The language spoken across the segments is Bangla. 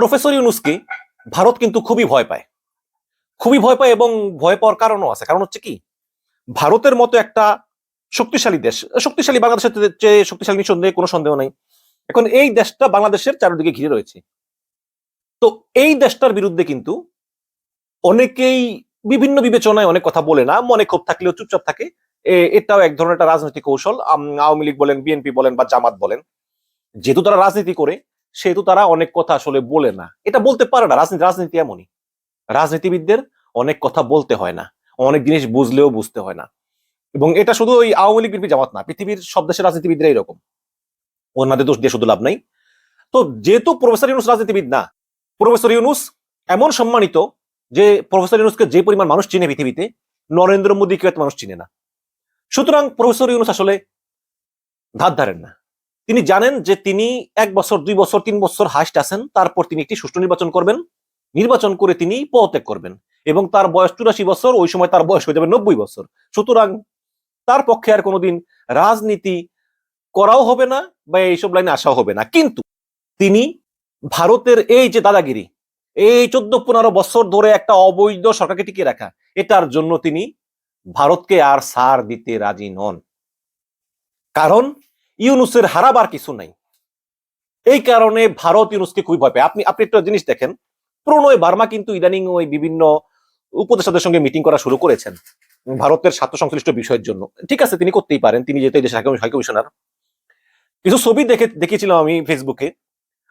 প্রফেসর ইউনুসকে ভারত কিন্তু খুবই ভয় পায়। খুবই ভয় পায় এবং ভয় পাওয়ার কারণও আছে। কারণ হচ্ছে কি? ভারতের মতো একটা শক্তিশালী দেশ, শক্তিশালী বাংলাদেশের চেয়ে শক্তিশালী নিঃসন্দেহে কোনো সন্দেহ নাই। এখন এই দেশটা বাংলাদেশের চারিদিকে ঘিরে রয়েছে। তো এই দেশটার বিরুদ্ধে কিন্তু অনেকেই বিভিন্ন বিবেচনায় অনেক কথা বলে না, মনে ক্ষোভ থাকলেও চুপচাপ থাকে। এটাও এক ধরনের একটা রাজনৈতিক কৌশল। আওয়ামী লীগ বলেন, বিএনপি বলেন বা জামাত বলেন। যেহেতু তারা রাজনীতি করে সেহেতু তারা অনেক কথা আসলে বলে না। এটা বলতে পারে না, রাজনীতি রাজনীতি এমনই। রাজনীতিবিদদের অনেক কথা বলতে হয় না, অনেক জিনিস বুঝলেও বুঝতে হয় না। এবং এটা শুধু ওই আওয়ামী লীগ জামাত না, পৃথিবীর সব দেশের রাজনীতিবিদরা এরকম। ওনাদের দোষ দিয়ে শুধু লাভ নাই। তো যেহেতু প্রফেসর ইউনুস রাজনীতিবিদ না, প্রফেসর ইউনুস এমন সম্মানিত যে প্রফেসর ইউনুসকে যে পরিমাণ মানুষ চিনে পৃথিবীতে, নরেন্দ্র মোদীকে মানুষ চিনে না। সুতরাং প্রফেসর ইউনুস আসলে ধার ধারেন না। তিনি জানেন যে তিনি এক বছর, দুই বছর, তিন বছর হাইস্ট আছেন, তারপর তিনি একটি সুষ্ঠু নির্বাচন করবেন। নির্বাচন করে তিনি পদত্যাগ করবেন এবং তার বয়স চুরাশি বছর, ওই সময় তার বয়স হয়ে যাবে নব্বই বছর। সুতরাং তার পক্ষে আর কোনোদিন রাজনীতি করাও হবে না বা এইসব লাইনে আসাও হবে না। কিন্তু তিনি ভারতের এই যে দাদাগিরি, এই চোদ্দ, পনেরো বছর ধরে একটা অবৈধ সরকারকে টিকিয়ে রাখা, এটার জন্য তিনি ভারতকে আর সার দিতে রাজি নন। কারণ ইউনুসের হারাবার কিছু নাই। এই কারণে ভারত ইউনুসকে খুবই ভয় পায়। আপনি আপনি একটা জিনিস দেখেন, প্রণয় বার্মা কিন্তু ইদানিং ওই বিভিন্ন উপদেষ্টাদের সঙ্গে মিটিং করা শুরু করেছেন, ভারতের স্বার্থ সংশ্লিষ্ট বিষয়ের জন্য। ঠিক আছে, তিনি করতেই পারেন, তিনি এই দেশের হাই- কিছু ছবি দেখে, দেখিয়েছিলাম আমি ফেসবুকে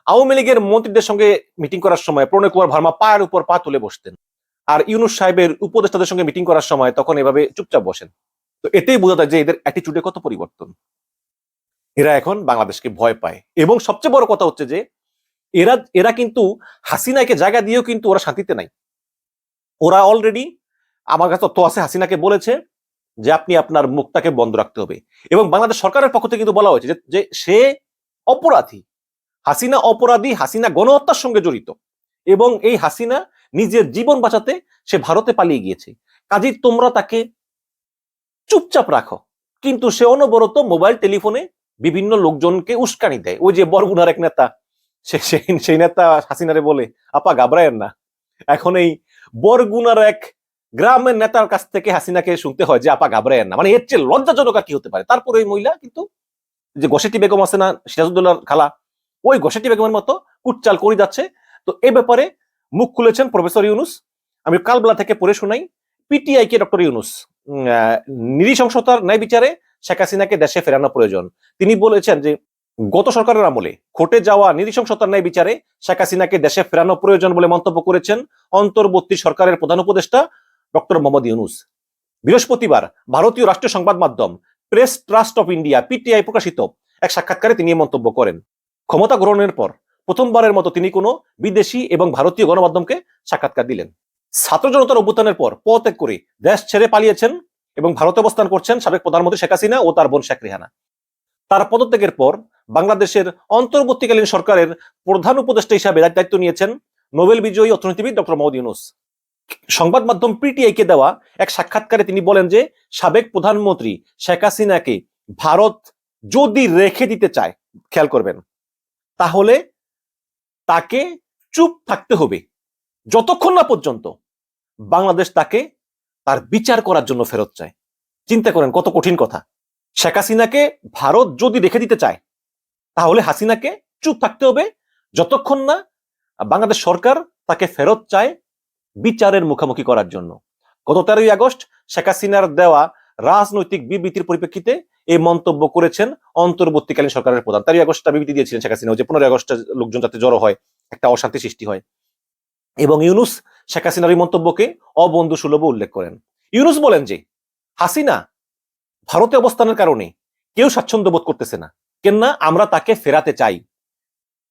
আওয়ামী লীগের মন্ত্রীদের সঙ্গে মিটিং করার সময় প্রণয় কুমার ভার্মা পায়ের উপর পা তুলে বসতেন। আর ইউনুস সাহেবের উপদেষ্টাদের সঙ্গে মিটিং করার সময় তখন এভাবে চুপচাপ বসেন। তো এতেই বোঝা যায় যে এদের অ্যাটিচিউডে কত পরিবর্তন। এরা এখন বাংলাদেশকে ভয় পায়। এবং সবচেয়ে বড় কথা হচ্ছে যে, এরা এরা কিন্তু হাসিনাকে জায়গা দিয়েও কিন্তু ওরা শান্তিতে নাই। ওরা অলরেডি আমার কাছে তথ্য আছে, হাসিনাকে বলেছে যে, আপনি আপনার মুখটাকে বন্ধ রাখতে হবে। এবং বাংলাদেশ সরকারের পক্ষ থেকে কিন্তু বলা হয়েছে যে- সে অপরাধী। হাসিনা অপরাধী, হাসিনা গণহত্যার সঙ্গে জড়িত। এবং এই হাসিনা নিজের জীবন বাঁচাতে সে ভারতে পালিয়ে গিয়েছে। কাজেই তোমরা তাকে চুপচাপ রাখো। কিন্তু সে অনবরত মোবাইল, টেলিফোনে বিভিন্ন লোকজনকে উস্কানি দেয়। ওই যে বরগুনার এক নেতা সেই- নেতা হাসিনারে বলে, আপা, ঘাবড়ায়েন না। এখন এই বরগুনার এক গ্রামের নেতার কাছ থেকে হাসিনাকে শুনতে হয় যে, আপা, ঘাবড়ায়েন না। মানে এর চেয়ে লজ্জাজনক আর কি হতে পারে? তারপরে ওই মহিলা কিন্তু যে গোসেটি বেগম আছে না, সিরাজউদ্দৌলার খালা, ওই গোসেটি বেগমের মতো কুটচাল করে যাচ্ছে। তো এ ব্যাপারে মুখ খুলেছেন প্রফেসর ইউনুস। আমি কালবেলা থেকে পড়ে শোনাই পিটিআই কে ডক্টর ইউনুস। নৃশংসতার ন্যায় বিচারে শেখ হাসিনাকে দেশে ফেরানো প্রয়োজন। তিনি বলেছেন যে, গত সরকারের আমলে ঘটে যাওয়া নৃশংসতার ন্যায় বিচারে শেখ হাসিনাকে দেশে ফেরানো প্রয়োজন বলে মন্তব্য করেছেন অন্তর্বর্তী সরকারের প্রধান উপদেষ্টা ডক্টর মোহাম্মদ ইউনুস। বৃহস্পতিবার ভারতীয় রাষ্ট্রীয় সংবাদ মাধ্যম press trust of India PTI প্রকাশিত এক সাক্ষাৎকারে তিনি মন্তব্য করেন। ক্ষমতা গ্রহণের পর প্রথমবারের মতো তিনি কোনো বিদেশি এবং ভারতীয় গণমাধ্যমকে সাক্ষাৎকার দিলেন। ছাত্র জনতার অভ্যুত্থানের পর পদত্যাগ করে দেশ ছেড়ে পালিয়েছেন এবং ভারতে অবস্থান করছেন সাবেক প্রধানমন্ত্রী শেখ হাসিনা ও তার বোন শেখ রেহানা। তার পদত্যাগের পর বাংলাদেশের অন্তর্বর্তীকালীন সরকারের প্রধান উপদেষ্টা হিসাবে দায়িত্ব নিয়েছেন নোবেল বিজয়ী অর্থনীতিবিদ ডক্টর মোহাম্মদ ইউনুস। সংবাদ মাধ্যম পিটিআই কে দেওয়া এক সাক্ষাৎকারে তিনি বলেন যে, সাবেক প্রধানমন্ত্রী শেখ হাসিনাকে ভারত যদি রেখে দিতে চায়, খেয়াল করবেন, তাহলে তাকে চুপ থাকতে হবে। যতক্ষণ না পর্যন্ত বাংলাদেশ তাকে তার বিচার করার জন্য ফেরত চায়। চিন্তা করেন কত কঠিন কথা। শেখ হাসিনাকে ভারত যদি রেখে দিতে চায়, তাহলে হাসিনাকে চুপ থাকতে হবে। যতক্ষণ না বাংলাদেশ সরকার তাকে ফেরত চায় বিচারের মুখোমুখি করার জন্য। গত তেরোই আগস্ট শেখ হাসিনার দেওয়া রাজনৈতিক বিবৃতির পরিপ্রেক্ষিতে এই মন্তব্য করেছেন অন্তর্বর্তীকালীন সরকারের প্রধান। তেরোই আগস্ট একটা বিবৃতি দিয়েছিলেন শেখ হাসিনা যে পনেরোই আগস্ট লোকজন যাতে জড়ো হয়, একটা অশান্তি সৃষ্টি হয়। এবং ইউনুস শেখ হাসিনার এই মন্তব্যকে অবন্ধু সুলভ উল্লেখ করেন। ইউনুস বলেন যে, হাসিনা ভারতে অবস্থানের কারণে কেউ স্বাচ্ছন্দ্য বোধ করতেছে না। কেননা আমরা তাকে ফেরাতে চাই।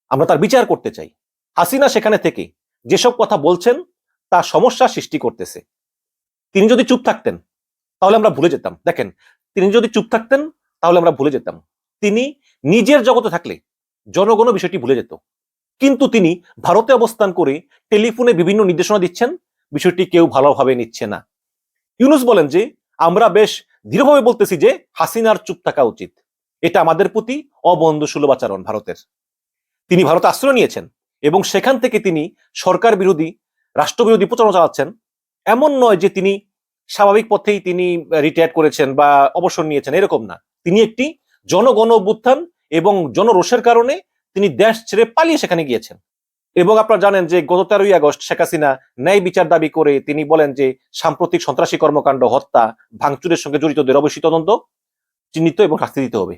আমরা তার বিচার করতে চাই। হাসিনা সেখানে থেকে যেসব কথা বলছেন, তা সমস্যা সৃষ্টি করতেছে। তিনি যদি চুপ থাকতেন, তাহলে আমরা ভুলে যেতাম। দেখেন, তিনি যদি চুপ থাকতেন, তাহলে আমরা ভুলে যেতাম। তিনি নিজের জগতে থাকলে জনগণও বিষয়টি ভুলে যেত। কিন্তু তিনি ভারতে অবস্থান করে টেলিফোনে বিভিন্ন নির্দেশনা দিচ্ছেন, বিষয়টি কেউ ভালোভাবে নিচ্ছে না। ইউনুস বলেন যে, আমরা বেশ দৃঢ়ভাবে বলতেছি যে, হাসিনার চুপ থাকা উচিত। এটা আমাদের প্রতি অবন্ধু সুলভ আচরণ ভারতের। তিনি ভারতে আশ্রয় নিয়েছেন এবং সেখান থেকে তিনি সরকার বিরোধী, রাষ্ট্রবিরোধী প্রচারণা চালাচ্ছেন। এমন নয় যে তিনি স্বাভাবিক পথেই তিনি রিটায়ার করেছেন বা অবসর নিয়েছেন, এরকম না। তিনি একটি জনগণ অভ্যুত্থান এবং জনরোষের কারণে তিনি দেশ ছেড়ে পালিয়ে সেখানে গিয়েছেন। এবং আপনারা জানেন যে গত তেরোই আগস্ট শেখ হাসিনা ন্যায় বিচার দাবি করে তিনি বলেন যে সাম্প্রতিক সন্ত্রাসী কর্মকাণ্ড, হত্যা, ভাঙচুরের সঙ্গে জড়িতদের অবশ্যই তদন্ত চিহ্নিত এবং শাস্তি দিতে হবে।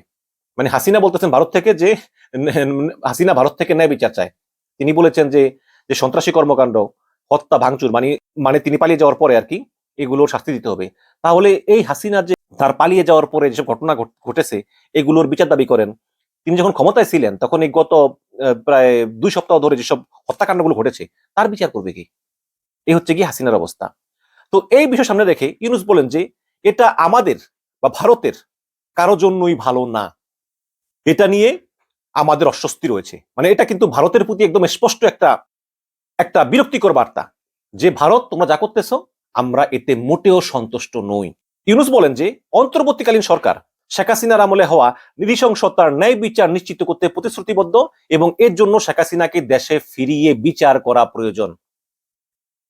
মানে হাসিনা বলতেছেন ভারত থেকে যে হাসিনা ভারত থেকে ন্যায় বিচার চায়। তিনি বলেছেন যে যে সন্ত্রাসী কর্মকাণ্ড, হত্যা, ভাঙচুর মানে মানে তিনি পালিয়ে যাওয়ার পরে আর কি এগুলোর শাস্তি দিতে হবে। তাহলে এই হাসিনা যে তার পালিয়ে যাওয়ার পরে যেসব ঘটনা ঘটেছে, এগুলোর বিচার দাবি করেন। তিনি যখন ক্ষমতায় ছিলেন, তখন এই গত প্রায় দুই সপ্তাহ ধরে যেসব হত্যাকাণ্ডগুলো ঘটেছে, তার বিচার করবে কি? এই হচ্ছে কি হাসিনার অবস্থা। তো এই বিষয় সামনে রেখে ইউনুস বলেন যে, এটা আমাদের বা ভারতের কারও জন্যই ভালো না। এটা নিয়ে আমাদের অস্বস্তি রয়েছে। মানে এটা কিন্তু ভারতের প্রতি একদম স্পষ্ট একটা একটা বিরক্তিকর বার্তা যে, ভারত, তোমরা যা করতেছো, আমরা এতে মোটেও সন্তুষ্ট নই। ইউনুস বলেন যে, অন্তর্বর্তীকালীন সরকার শেখ হাসিনার আমলে হওয়া নৃশংসতার ন্যায় বিচার নিশ্চিত করতে প্রতিশ্রুতিবদ্ধ এবং এর জন্য শেখ হাসিনাকে দেশে ফিরিয়ে বিচার করা প্রয়োজন।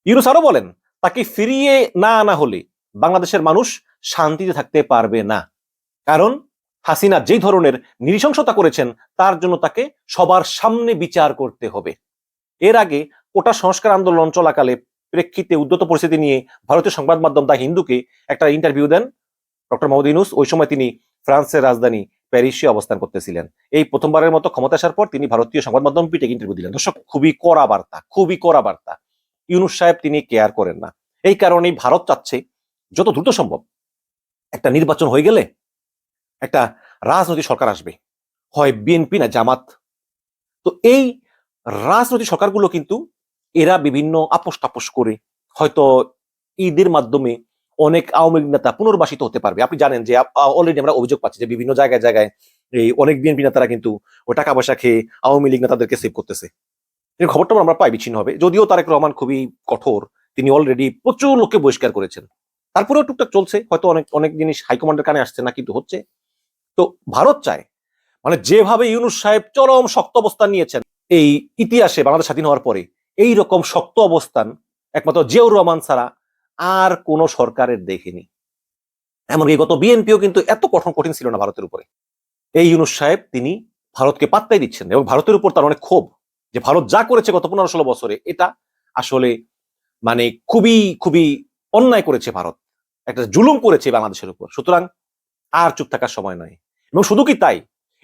ইউনুস আরও বলেন, তাকে ফিরিয়ে না আনা হলে বাংলাদেশের মানুষ শান্তিতে থাকতে পারবে না। কারণ হাসিনা যে ধরনের নৃশংসতা করেছেন, তার জন্য তাকে সবার সামনে বিচার করতে হবে। এর আগে কোটা সংস্কার আন্দোলন চলাকালে প্রেক্ষিতে উদ্যত পরিস্থিতি নিয়ে ভারতীয় সংবাদ মাধ্যম দা হিন্দুকে একটা ইন্টারভিউ দেন ডক্টর মোহাম্মদ ইউনুস। ওই সময় তিনি ফ্রান্সের রাজধানী প্যারিসে অবস্থান করতেছিলেন। এই প্রথমবারের মতো ক্ষমতা আসার পর তিনি ভারতীয় সংবাদ মাধ্যম পিটে ইন্টারভিউ দিলেন। দর্শক, খুবই কড়া বার্তা, খুবই কড়া বার্তা। ইউনুস সাহেব তিনি কেয়ার করেন না। এই কারণেই ভারত চাচ্ছে, যত দ্রুত সম্ভব একটা নির্বাচন হয়ে গেলে একটা রাজনৈতিক সরকার আসবে। হয় বিএনপি না জামাত। তো এই রাজনৈতিক সরকারগুলো কিন্তু এরা বিভিন্ন আপোষ টাপোষ করে, হয়তো ঈদের মাধ্যমে অনেক আওয়ামী লীগ নেতা পুনর্বাসিত হতে পারবে। আপনি জানেন যে অলরেডি আমরা অভিযোগ পাচ্ছি যে বিভিন্ন জায়গায় জায়গায় এই অনেক বিএনপি নেতারা কিন্তু ওই টাকা পয়সা খেয়ে আওয়ামী লীগ নেতাদেরকে সেভ করতেছে। এই খবরটা আমরা পাই বিচ্ছিন্ন হবে যদিও তারেক রহমান খুবই কঠোর, তিনি অলরেডি প্রচুর লোককে বহিষ্কার করেছেন। তারপরেও টুকটাক চলছে, হয়তো অনেক অনেক জিনিস হাইকমান্ডের কানে আসছে না, কিন্তু হচ্ছে। তো ভারত চায় মানে যেভাবে ইউনুস সাহেব চরম শক্ত অবস্থান নিয়েছেন, এই ইতিহাসে বাংলাদেশ স্বাধীন হওয়ার পরে এই রকম শক্ত অবস্থান একমাত্র জিয়াউর রহমান ছাড়া আর কোন সরকারের দেখেনি। এমনকি গত বিএনপিও কিন্তু এত কঠোর কঠিন ছিল না ভারতের উপরে। এই ইউনুস সাহেব, তিনি ভারতকে পাত্তাই দিচ্ছেন এবং ভারতের উপর তার অনেক ক্ষোভ যে ভারত যা করেছে গত পনেরো ষোলো বছরে, এটা আসলে মানে খুবই খুবই অন্যায় করেছে ভারত। একটা জুলুম করেছে বাংলাদেশের উপর। সুতরাং আর চুপ থাকার সময় নয়। এবং শুধু কি তাই?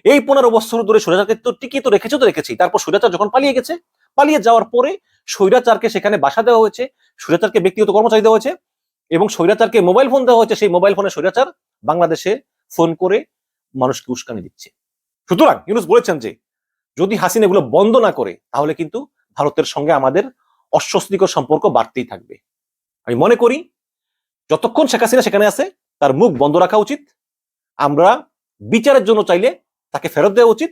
এই পনেরো বছর ধরে স্বৈরাচারকে তো টিকিয়ে তো রেখেছে, তো রেখেছি তারপর স্বৈরাচার যখন পালিয়ে গেছে পালিয়ে যাওয়ার পরে স্বৈরাচারকে সেখানে বাসা দেওয়া হয়েছে, স্বৈরাচারকে ব্যক্তিগত কর্মচারী দেওয়া হয়েছে এবং স্বৈরাচারকে মোবাইল ফোন দেওয়া হয়েছে। সেই মোবাইল ফোনে স্বৈরাচার বাংলাদেশে ফোন করে মানুষকে উস্কানি দিচ্ছে। সুতরাং ইউনুস বলেছেন যে, যদি হাসিনা এগুলো বন্ধ না করে, তাহলে কিন্তু ভারতের সঙ্গে আমাদের অস্বস্তিকর সম্পর্ক বাড়তেই থাকবে। আমি মনে করি, যতক্ষণ শেখ হাসিনা সেখানে আছে, তার মুখ বন্ধ রাখা উচিত। আমরা বিচারের জন্য চাইলে তাকে ফেরত দেওয়া উচিত।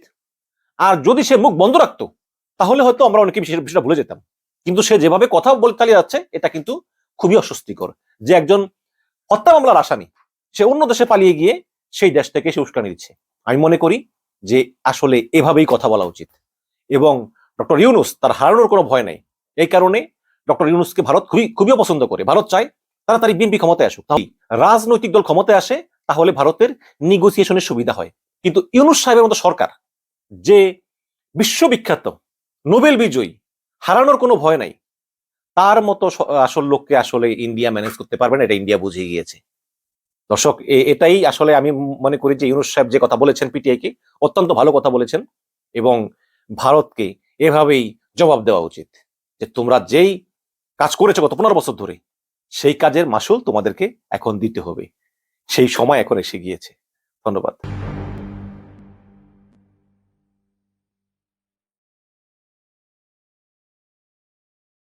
আর যদি সে মুখ বন্ধ রাখতো তাহলে হয়তো আমরা অনেকে বিষয়- বিষয়টা ভুলে যেতাম। কিন্তু সে যেভাবে কথা বলে চালিয়ে যাচ্ছে, এটা কিন্তু খুবই অস্বস্তিকর যে একজন হত্যা মামলার আসামি, সে অন্য দেশে পালিয়ে গিয়ে সেই দেশ থেকে সে উস্কানি দিচ্ছে। আমি মনে করি যে আসলে এভাবেই কথা বলা উচিত। এবং ডক্টর ইউনুস তার হারানোর কোনো ভয় নাই। এই কারণে ডক্টর ইউনুসকে ভারত খুবই খুবই পছন্দ করে। ভারত চায় তাড়াতাড়ি বিএনপি ক্ষমতায় আসুক। তাহলে রাজনৈতিক দল ক্ষমতায় আসে, তাহলে ভারতের নিগোসিয়েশনের সুবিধা হয়। কিন্তু ইউনুস সাহেবের মতো সরকার, যে বিশ্ববিখ্যাত নোবেল বিজয়ী। হারানোর কোনো ভয় নাই। তার মতো আসল লোককে আসলে ইন্ডিয়া ম্যানেজ করতে পারবে না, এটা ইন্ডিয়া বুঝে গিয়েছে। দর্শক এটাই আসলে আমি মনে করি যে ইউনুস সাহেব যে কথা বলেছেন পিটিআই কে অত্যন্ত ভালো কথা বলেছেন এবং ভারতকে এভাবেই জবাব দেওয়া উচিত যে তোমরা যেই কাজ করেছ গত পনেরো বছর ধরে, সেই কাজের মাসুল তোমাদেরকে এখন দিতে হবে। সেই সময় এখন এসে গিয়েছে। ধন্যবাদ।